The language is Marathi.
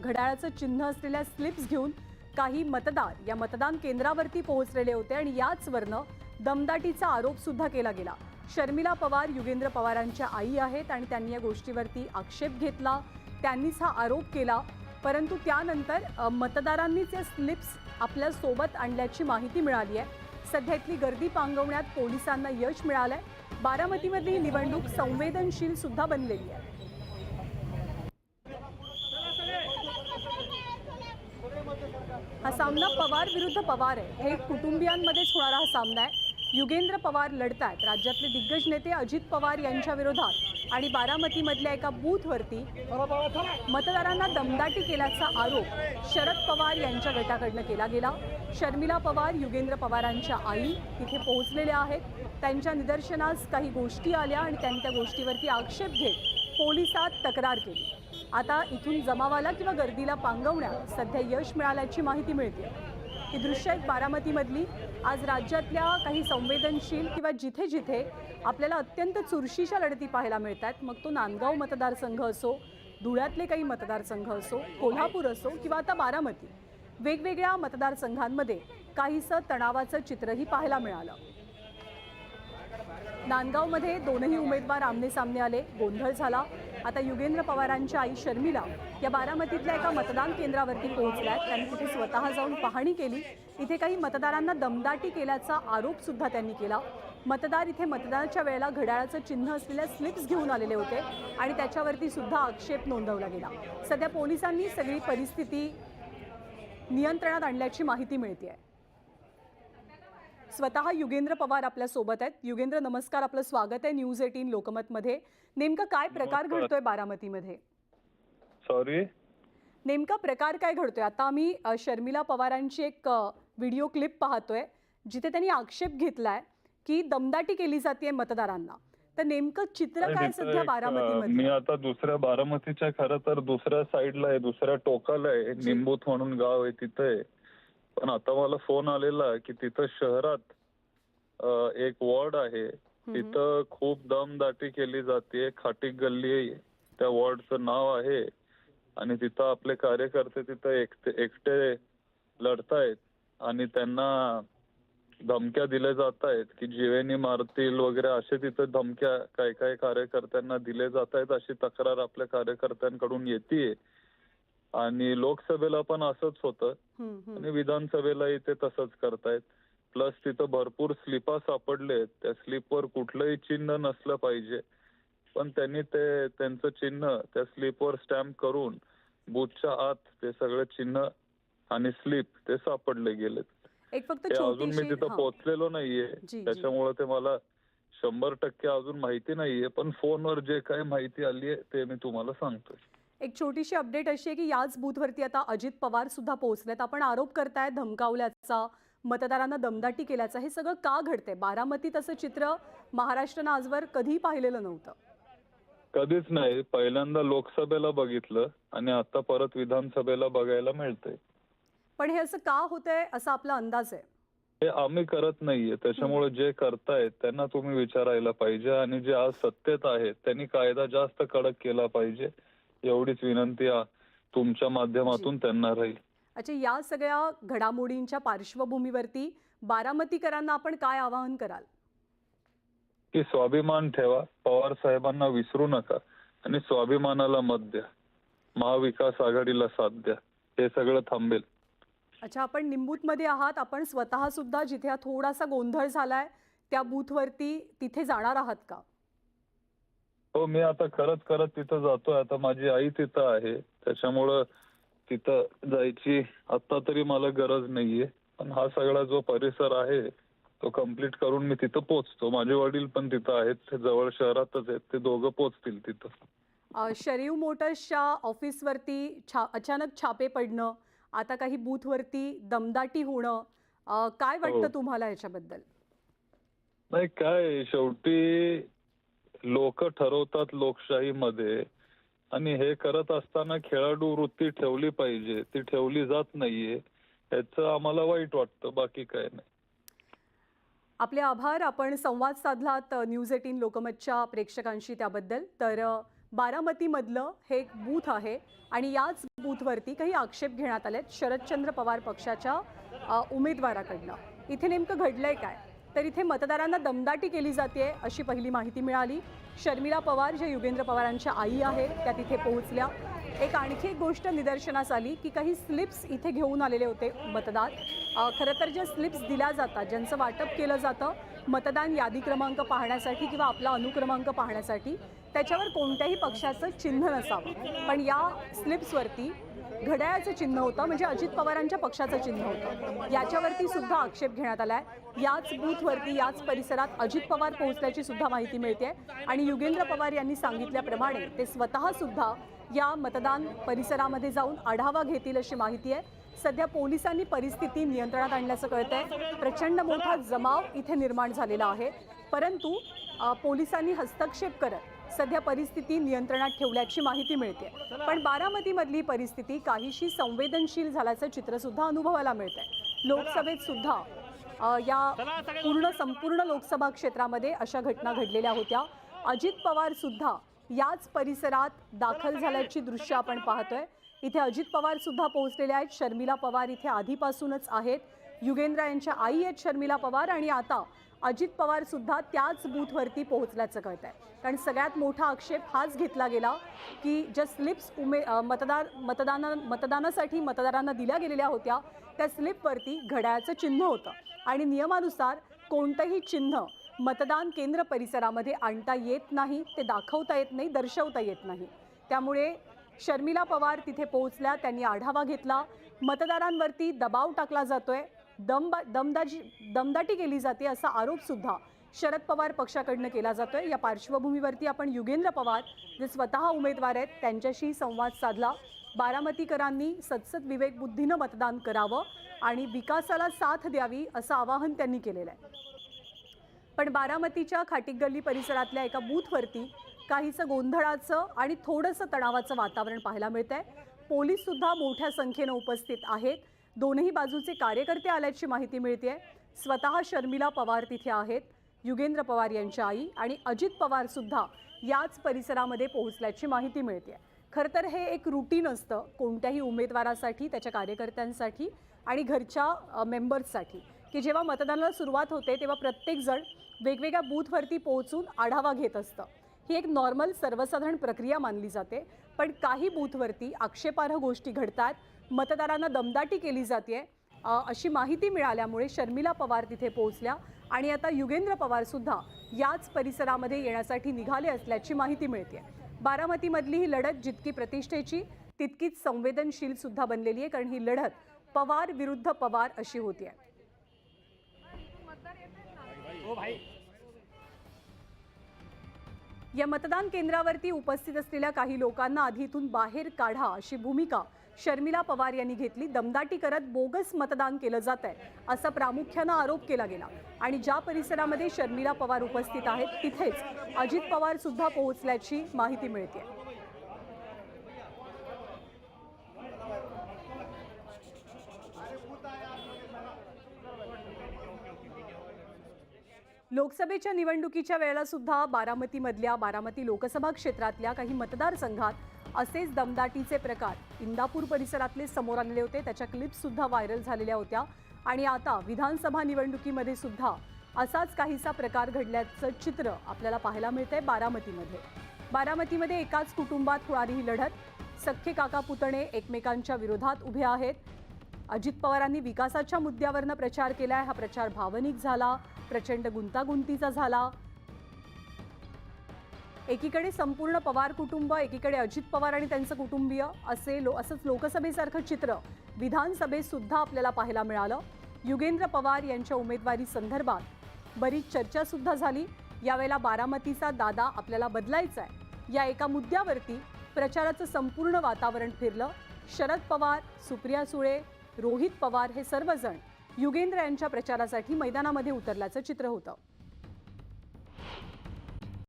घड्याळाचं चिन्ह असलेल्या स्लिप्स घेऊन काही मतदार या मतदान केंद्रावरती पोहोचलेले होते आणि याचवरनं दमदाटीचा आरोप सुद्धा केला गेला. शर्मिला पवार युगेंद्र पवारांच्या आई आहेत आणि त्यांनी या गोष्टीवरती आक्षेप घेतला. त्यांनीच हा आरोप केला. परंतु त्यानंतर मतदारांनीच या स्लिप्स आपल्यासोबत आणल्याची माहिती मिळाली आहे. सध्या इथली गर्दी पांगवण्यात पोलिसांना यश मिळालं आहे बारामतीमधली ही निवडणूक संवेदनशील सुद्धा बनलेली आहे. हा सामना पवार विरुद्ध पवार आहे. हे कुटुंबियांमध्येच होणारा हा सामना आहे. युगेंद्र पवार लढतायत. राज्यातले दिग्गज नेते अजित पवार यांच्या विरोधात आणि बारामतीमधल्या एका बूथवरती मतदारांना दमदाटी केल्याचा आरोप शरद पवार यांच्या गटाकडनं केला गेला. शर्मिला पवार युगेंद्र पवारांच्या आई तिथे पोहोचलेल्या आहेत. त्यांच्या निदर्शनास काही गोष्टी आल्या आणि त्यांनी त्या गोष्टीवरती आक्षेप घेत पोलिसात तक्रार केली. आता इथून जमावाला किंवा गर्दीला पांगवण्यात सध्या यश मिळाल्याची माहिती मिळते. ही दृश्य एक बारामतीमधली. आज राज्यातल्या काही संवेदनशील किंवा जिथे जिथे आपल्याला अत्यंत चुरशीच्या लढती पाहायला मिळत आहेत मग तो नांदगाव मतदारसंघ असो धुळ्यातले काही मतदारसंघ असो कोल्हापूर असो किंवा आता बारामती वेगवेगळ्या मतदारसंघांमध्ये काहीसं तणावाचं चित्रही पाहायला मिळालं. नांदगावमध्ये दोनही उमेदवार आमने सामने आले. गोंधळ झाला. आता युगेंद्र पवारांच्या आई शर्मिला या बारामतीतल्या एका मतदान केंद्रावरती पोहोचल्या त्यांनी तिथे स्वतः जाऊन पाहणी केली. इथे काही मतदारांना दमदाटी केल्याचा आरोप सुद्धा त्यांनी केला. मतदार इथे मतदानाच्या वेळेला घड्याळाचं चिन्ह असलेल्या स्लिप्स घेऊन आलेले होते आणि त्याच्यावरती सुद्धा आक्षेप नोंदवला गेला. सध्या पोलिसांनी सगळी परिस्थिती नियंत्रणात आणल्याची माहिती मिळते आहे स्वतः युगेंद्र पवार आपल्यासोबत आहेत. युगेंद्र नमस्कार. आपलं स्वागत आहे न्यूज एटीन लोकमतमध्ये. नेमका काय प्रकार. घडतोय बारामतीमध्ये? सॉरी नेमका प्रकार काय घडतोय? आता आम्ही अ, शर्मिला पवारांची एक अ, व्हिडिओ क्लिप पाहतोय जिथे त्यांनी आक्षेप घेतलाय की दमदाटी केली जाते मतदारांना. तर नेमकं चित्र काय सध्या मी बारामतीमध्ये? आता दुसऱ्या बारामतीच्या खरं तर दुसऱ्या साईडला आहे दुसऱ्या टोकाला आहे. निंबूत म्हणून गाव आहे तिथे आहे. पण आता मला फोन आलेला की तिथं शहरात एक वॉर्ड आहे. तिथं खूप दमदाटी केली जाते खाटी गल्ली. त्या वॉर्डचं नाव आहे. आणि तिथं आपले कार्यकर्ते तिथं एकटे एकटे लढतायत. आणि त्यांना धमक्या दिल्या जात आहेत की जीवेनी मारतील वगैरे असे तिथं धमक्या काही काही कार्यकर्त्यांना दिले जात आहेत अशी तक्रार आपल्या कार्यकर्त्यांकडून येते आणि लोकसभेला पण असंच होतं. आणि विधानसभेलाही ते तसंच करतायत. प्लस तिथं भरपूर स्लिपा सापडले त्या स्लिपवर कुठलंही चिन्ह नसलं पाहिजे. पण त्यांनी ते त्यांचं चिन्ह त्या स्लिपवर स्टॅम्प करून बूथच्या आत ते सगळं चिन्ह आणि स्लिप ते सापडले गेलेत. एक फक्त ते अजून मी तिथं. पोहोचलेलो नाहीये. त्याच्यामुळे ते मला शंभर टक्के अजून माहिती नाहीये. पण फोनवर जे काही माहिती आली आहे ते मी तुम्हाला सांगतोय. एक छोटीशी अपडेट अशी आहे की याच बूथवरती आता अजित पवार सुद्धा पोहोचलेत. आपण आरोप करताय धमकावल्याचा मतदारांना दमदाटी केल्याचा. हे सगळं का घडतंय? बारामतीत असं चित्र महाराष्ट्रानं आजवर कधीही पाहिलेलं नव्हतं. कधीच नाही. पहिल्यांदा लोकसभेला बघितलं आणि आता परत विधानसभेला बघायला मिळतंय. पण हे असं का होतंय असा आपला अंदाज आहे? हे आम्ही करत नाहीये. त्याच्यामुळे जे करतायत त्यांना तुम्ही विचारायला पाहिजे आणि जे आज सत्तेत आहेत त्यांनी कायदा जास्त कडक केला पाहिजे. एवढीच विनंती तुमच्या माध्यमातून त्यांना राहील. अच्छा या सगळ्या घडामोडींच्या पार्श्वभूमीवरती बारामतीकरांना आपण काय आवाहन कराल? की स्वाभिमान ठेवा पवार साहेबांना विसरू नका आणि स्वाभिमानाला मत द्या. महाविकास आघाडीला साथ द्या. हे सगळं थांबेल. अच्छा आपण निंबूतमध्ये आहात. आपण स्वतः सुद्धा जिथे थोडासा गोंधळ झालाय त्या बूथवरती तिथे जाणार आहात का? हो मी आता करत करत तिथं जातोय. आता माझी आई तिथं आहे. त्याच्यामुळं तिथं जायची आता तरी मला गरज नाहीये. पण हा सगळा जो परिसर आहे तो कंप्लीट करून मी तिथं पोचतो माझे वडील पण तिथं आहेत. ते जवळ शहरातच आहेत. ते दोघं पोचतील तिथं. अ, शरीव मोटर्सच्या ऑफिसवरती छा अचानक छापे पडणं आता काही बूथवरती दमदाटी होणं अ, काय वाटतं हो. तुम्हाला याच्याबद्दल? नाही काय शेवटी लोक ठरवतात लोकशाहीमध्ये. आणि हे करत असताना खेळाडू वृत्ती ठेवली पाहिजे. ती ठेवली जात नाहीये. याचं आम्हाला वाईट वाटतं. बाकी काय नाही. आपले आभार. आपण संवाद साधलात न्यूज एटीन लोकमतच्या प्रेक्षकांशी त्याबद्दल. तर बारामतीमधलं हे एक बूथ आहे. आणि याच बूथवरती काही आक्षेप घेण्यात आलेत. शरदचंद्र पवार पक्षाच्या उमेदवाराकडनं. इथे नेमकं घडलंय काय? तर इथे मतदारांना दमदाटी केली जाते अशी पहिली माहिती मिळाली. शर्मिला पवार ज्या युगेंद्र पवारांच्या आई आहेत त्या तिथे पोहोचल्या. एक आणखी एक गोष्ट निदर्शनास आली की काही स्लिप्स इथे घेऊन आलेले होते मतदार. खरं तर ज्या स्लिप्स दिल्या जातात ज्यांचं वाटप केलं जातं मतदान यादी क्रमांक पाहण्यासाठी किंवा आपला अनुक्रमांक पाहण्यासाठी त्याच्यावर कोणत्याही पक्षाचं चिन्ह नसावं. पण या स्लिप्सवरती घड्याळाचं चिन्ह होतं म्हणजे अजित पवारांच्या पक्षाचं चिन्ह होतं. याच्यावरती सुद्धा आक्षेप घेण्यात आलाय. याच बूथवरती याच परिसरात अजित पवार पोहोचल्याची सुद्धा माहिती मिळते आणि युगेंद्र पवार यांनी सांगितल्याप्रमाणे ते स्वतःसुद्धा या मतदान परिसरामध्ये जाऊन आढावा घेतील अशी माहिती आहे. सध्या पोलिसांनी परिस्थिती नियंत्रणात आणल्याचं कळतंय. प्रचंड मोठा जमाव इथे निर्माण झालेला आहे. परंतु पोलिसांनी हस्तक्षेप करत सध्या परिस्थिती नियंत्रणात ठेवल्याची माहिती मिळते. पण बारामतीमधली परिस्थिती काहीशी संवेदनशील झाल्याचं चित्रसुद्धा अनुभवाला अनुभवायला मिळतंय. लोकसभेत सुद्धा या पूर्ण संपूर्ण लोकसभा क्षेत्रामध्ये अशा घटना घडलेल्या होत्या. अजित पवार सुद्धा याच परिसरात दाखल झाल्याची दृश्य आपण पाहतोय. इथे अजित पवार सुद्धा पोहोचलेले आहेत. शर्मिला पवार इथे आधीपासूनच आहेत. युगेंद्र यांच्या आई आहेत शर्मिला पवार आणि आता अजित पवार सुद्धा त्याच बूथवरती पोहोचल्याचं कळत आहे कारण सगळ्यात मोठा आक्षेप हाच घेतला गेला की ज्या स्लिप्स उमे मतदार मतदाना मतदानासाठी मतदारांना दिल्या गेलेल्या होत्या त्या स्लिपवरती घड्याळाचं चिन्ह होतं. आणि नियमानुसार कोणतंही चिन्ह मतदान केंद्र परिसरामध्ये आणता येत नाही ते दाखवता येत नाही दर्शवता येत नाही. त्यामुळे शर्मिला पवार तिथे पोहोचल्या त्यांनी आढावा घेतला. मतदारांवरती दबाव टाकला जातोय. दमबा दमदाजी दमदाटी केली जाते असा आरोपसुद्धा शरद पवार पक्षाकडनं केला जातोय. या पार्श्वभूमीवरती आपण युगेंद्र पवार जे स्वतः उमेदवार आहेत त्यांच्याशी संवाद साधला. बारामतीकरांनी सतसत विवेकबुद्धीनं मतदान करावं आणि विकासाला साथ द्यावी असं आवाहन त्यांनी केलेलं आहे. पण बारामतीच्या खाटीक गल्ली परिसरातल्या एका बूथवरती काहीसं गोंधळाचं आणि थोडंसं तणावाचं वातावरण पाहायला मिळतं आहे पोलीससुद्धा मोठ्या संख्येनं उपस्थित आहेत. दोनही बाजूचे कार्यकर्ते आल्याची माहिती मिळते स्वतः शर्मिला पवार तिथे आहेत. युगेंद्र पवार यांच्या आई आणि अजित पवार सुद्धा याच परिसरामध्ये पोहोचल्याची माहिती मिळते खरं तर हे एक रुटीन असतं कोणत्याही उमेदवारासाठी त्याच्या कार्यकर्त्यांसाठी आणि घरच्या मेंबर्ससाठी की जेव्हा मतदानाला सुरुवात होते तेव्हा प्रत्येकजण वेगवेगळ्या बूथवरती पोहोचून आढावा घेत असतं. ही एक नॉर्मल सर्वसाधारण प्रक्रिया मानली जाते. पण काही बूथवरती आक्षेपार्ह गोष्टी घडतात. मतदारांना दमदाटी केली जाते. अशी माहिती मिळाल्यामुळे शर्मिला पवार तिथे पोहोचल्या आणि आता युगेंद्र पवारसुद्धा याच परिसरामध्ये येण्यासाठी निघाले असल्याची माहिती मिळते. बारामतीमधली ही लढत जितकी प्रतिष्ठेची तितकीच संवेदनशीलसुद्धा बनलेली आहे कारण ही लढत पवार विरुद्ध पवार अशी होती. आहे या मतदान केंद्रावरती उपस्थित असलेल्या काही लोकांना आधी इथून बाहेर काढा अशी भूमिका शर्मिला पवार यांनी घेतली. दमदाटी करत बोगस मतदान केलं जात आहे असा प्रामुख्यानं आरोप केला गेला. आणि ज्या परिसरामध्ये शर्मिला पवार उपस्थित आहेत तिथेच अजित पवार सुद्धा पोहोचल्याची माहिती मिळते लोकसभेच्या निवडणुकीच्या वेळेला सुद्धा बारामतीमधल्या बारामती लोकसभा क्षेत्रातल्या काही मतदारसंघात असेच दमदाटीचे प्रकार इंदापूर परिसरातले समोर आलेले होते. त्याच्या क्लिप्ससुद्धा व्हायरल झालेल्या होत्या. आणि आता विधानसभा निवडणुकीमध्ये सुद्धा असाच काहीसा प्रकार घडल्याचं चित्र आपल्याला पाहायला मिळतंय बारामतीमध्ये. बारामतीमध्ये एकाच कुटुंबात होणारी ही लढत सख्खे काका पुतणे एकमेकांच्या विरोधात उभे आहेत. अजित पवारांनी विकासाच्या मुद्द्यावरनं प्रचार केलाय. हा प्रचार भावनिक झाला प्रचंड गुंतागुंतीचा झाला. एकीकडे संपूर्ण पवार कुटुंब एकीकडे अजित पवार आणि त्यांचं कुटुंबीय असे लो असंच लोकसभेसारखं चित्र विधानसभेत सुद्धा आपल्याला पाहायला मिळालं. युगेंद्र पवार यांच्या उमेदवारी संदर्भात बरीच चर्चासुद्धा झाली. यावेळेला बारामतीचा दादा आपल्याला बदलायचा आहे या एका मुद्द्यावरती प्रचाराचं संपूर्ण वातावरण फिरलं. शरद पवार सुप्रिया सुळे रोहित पवार हे सर्वजण युगेंद्र यांच्या प्रचारासाठी मैदानामध्ये उतरल्याचं चित्र होतं.